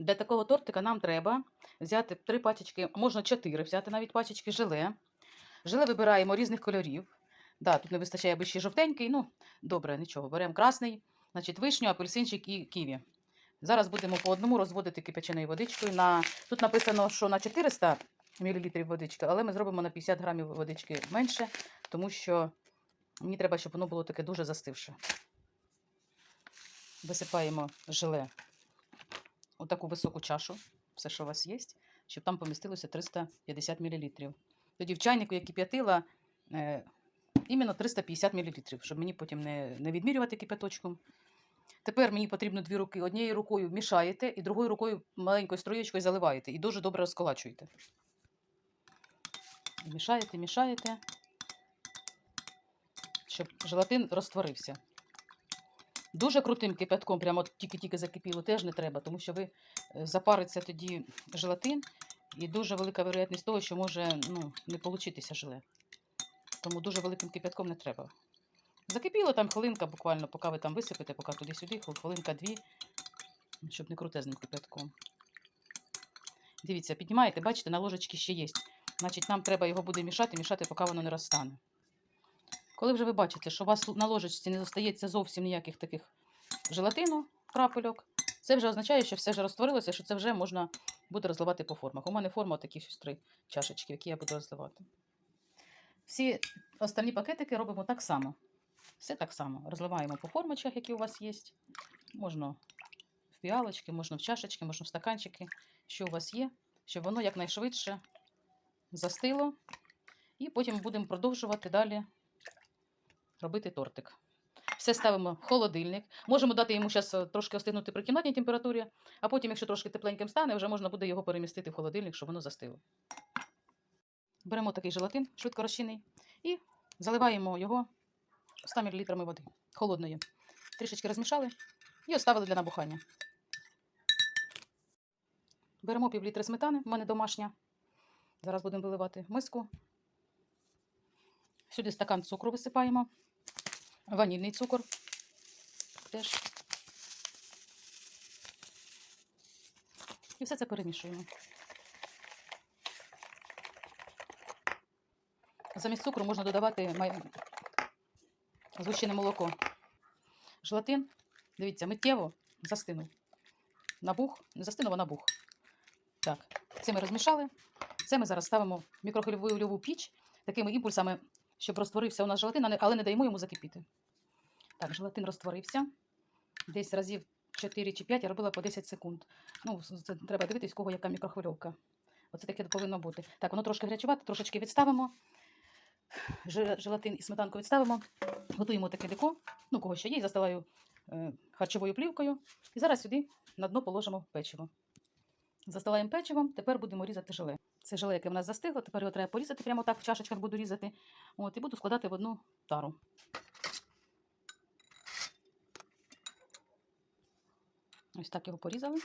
Для такого тортика нам треба взяти три пачечки, можна чотири взяти навіть пачечки желе. Желе вибираємо різних кольорів. Да, тут не вистачає аби ще жовтенький, ну добре, нічого. Беремо красний, значить вишню, апельсинчик і ківі. Зараз будемо по одному розводити кипяченою водичкою. На... Тут написано, що на 400 мл водички, але ми зробимо на 50 грамів водички менше, тому що мені треба, щоб воно було таке дуже застивше. Висипаємо желе у таку високу чашу, все, що у вас є, щоб там помістилося 350 мл. Тоді в чайнику я кип'ятила іменно 350 мл, щоб мені потім не, не відмірювати кипяточком. Тепер мені потрібно дві руки. Однією рукою мішаєте, і другою рукою маленькою струєчкою заливаєте. І дуже добре розколачуєте. Мішаєте, мішаєте, щоб желатин розтворився. Дуже крутим кипятком, прямо тільки-тільки закипіло, теж не треба, тому що ви е, запариться тоді желатин, і дуже велика вероятність того, що може ну, не получитися желе. Тому дуже великим кипятком не треба. Закипіло там хвилинка буквально, поки ви там висипете, поки туди-сюди, хвилинка-дві, щоб не крутезним кипятком. Дивіться, піднімаєте, бачите, на ложечці ще є. Значить, нам треба його буде мішати, мішати, поки воно не розтане. Коли вже ви бачите, що у вас на ложечці не зостається зовсім ніяких таких желатину, крапельок, це вже означає, що все вже розтворилося, що це вже можна буде розливати по формах. У мене форма такі три чашечки, які я буду розливати. Всі останні пакетики робимо так само. Все так само. Розливаємо по формочках, які у вас є. Можна в піалочки, можна в чашечки, можна в стаканчики, що у вас є, щоб воно якнайшвидше застило. І потім будемо продовжувати далі робити тортик. Все ставимо в холодильник. Можемо дати йому зараз трошки остигнути при кімнатній температурі, а потім, якщо трошки тепленьким стане, вже можна буде його перемістити в холодильник, щоб воно застило. Беремо такий желатин, швидко розчинний, і заливаємо його 100 мл води холодної. Трішечки розмішали і оставили для набухання. Беремо пів літри сметани, в мене домашня. Зараз будемо виливати миску. Сюди стакан цукру висипаємо. Ванільний цукор. Теж. І все це перемішуємо. Замість цукру можна додавати згущене молоко. Желатин, дивіться, миттєво застинув. Набух, не застинув, а набух. Так, це ми розмішали. Це ми зараз ставимо в мікрохвильову піч такими імпульсами, щоб розтворився у нас желатин, але- не даємо йому закипіти. Так, желатин розтворився. Десь разів 4 чи 5 я робила по 10 секунд. Ну, це треба дивитись, кого яка мікрохвильовка. Оце таке повинно бути. Так, воно трошки гарячувати, трошечки відставимо. Желатин і сметанку відставимо. Готуємо таке деко. Ну, кого ще є, застилаю е, харчовою плівкою. І зараз сюди на дно положимо печиво. Застилаємо печивом, тепер будемо різати желе. Це желе, яке в нас застигло, тепер його треба порізати прямо так в чашечках буду різати. От, і буду складати в одну тару. Ось так його порізали.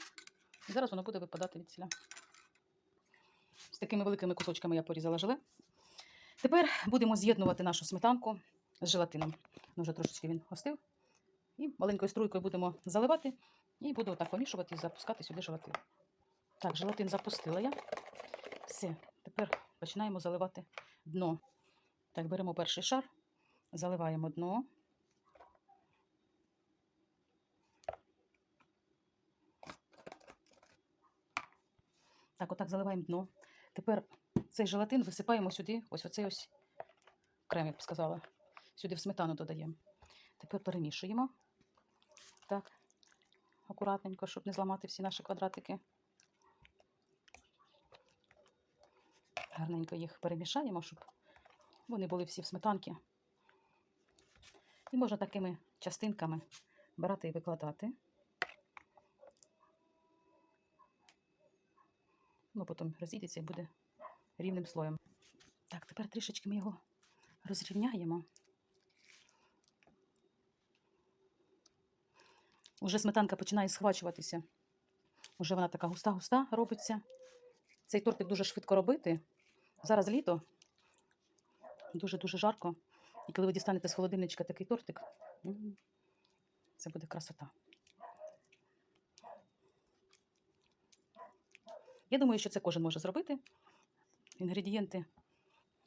І зараз воно буде випадати від ціля. З такими великими кусочками я порізала желе. Тепер будемо з'єднувати нашу сметанку з желатином. Ну, вже трошечки він остив. І маленькою струйкою будемо заливати. І буду отак помішувати і запускати сюди желатин. Так, желатин запустила я. Все, тепер починаємо заливати дно. Так, беремо перший шар, заливаємо дно. Так, отак заливаємо дно. Тепер цей желатин висипаємо сюди, ось оцей ось крем, я б сказала. Сюди в сметану додаємо. Тепер перемішуємо. Так, акуратненько, щоб не зламати всі наші квадратики. Гарненько їх перемішаємо, щоб вони були всі в сметанці. І можна такими частинками брати і викладати. Ну, потім розійдеться і буде рівним слоєм. Так, тепер трішечки ми його розрівняємо. Уже сметанка починає схвачуватися. Уже вона така густа-густа робиться. Цей тортик дуже швидко робити. Зараз літо, дуже-дуже жарко. І коли ви дістанете з холодильничка такий тортик, це буде красота. Я думаю, що це кожен може зробити. Інгредієнти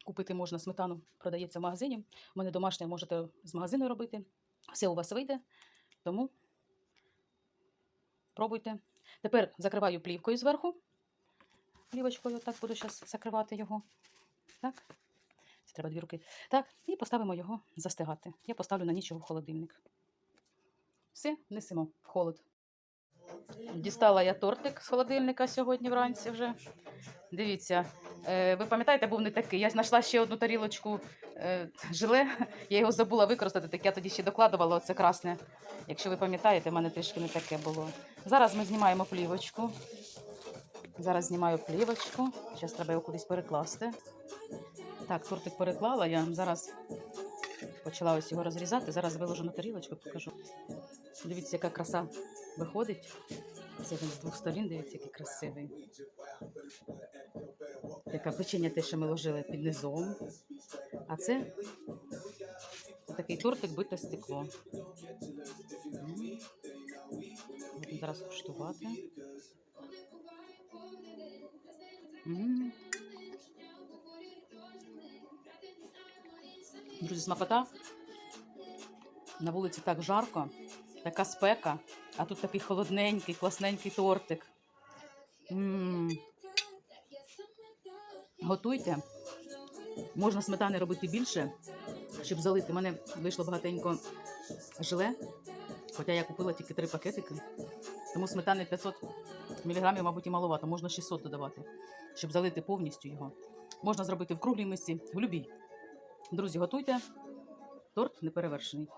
купити можна сметану, продається в магазині. У мене домашня можете з магазину робити. Все у вас вийде. Тому пробуйте. Тепер закриваю плівкою зверху. Плівочкою так буду зараз закривати його. Так. Це треба дві руки. Так, і поставимо його застигати. Я поставлю на ніч його в холодильник. Все, несемо в холод. Дістала я тортик з холодильника сьогодні вранці вже. Дивіться, е, ви пам'ятаєте, був не такий. Я знайшла ще одну тарілочку е, желе. Я його забула використати, так я тоді ще докладувала оце красне. Якщо ви пам'ятаєте, в мене трішки не таке було. Зараз ми знімаємо плівочку. Зараз знімаю плівочку. Зараз треба його кудись перекласти. Так, тортик переклала я. Зараз почала ось його розрізати. Зараз виложу на тарілочку, покажу. Дивіться, яка краса виходить. Це він з двох сторін, дивіться, який красивий. Таке печення те, що ми ложили під низом. А це такий тортик бите стекло. Зараз куштувати. Друзі, смакота. На вулиці так жарко, така спека, а тут такий холодненький, класненький тортик. М. Готуйте. Можна сметани робити більше, щоб залити. У мене вийшло багатенько желе, хоча я купила тільки три пакетики. Тому сметани 500 мг, мабуть, і маловато, можна 600 додавати, щоб залити повністю його. Можна зробити в круглій мисці, в любій. Друзі, готуйте. Торт неперевершений.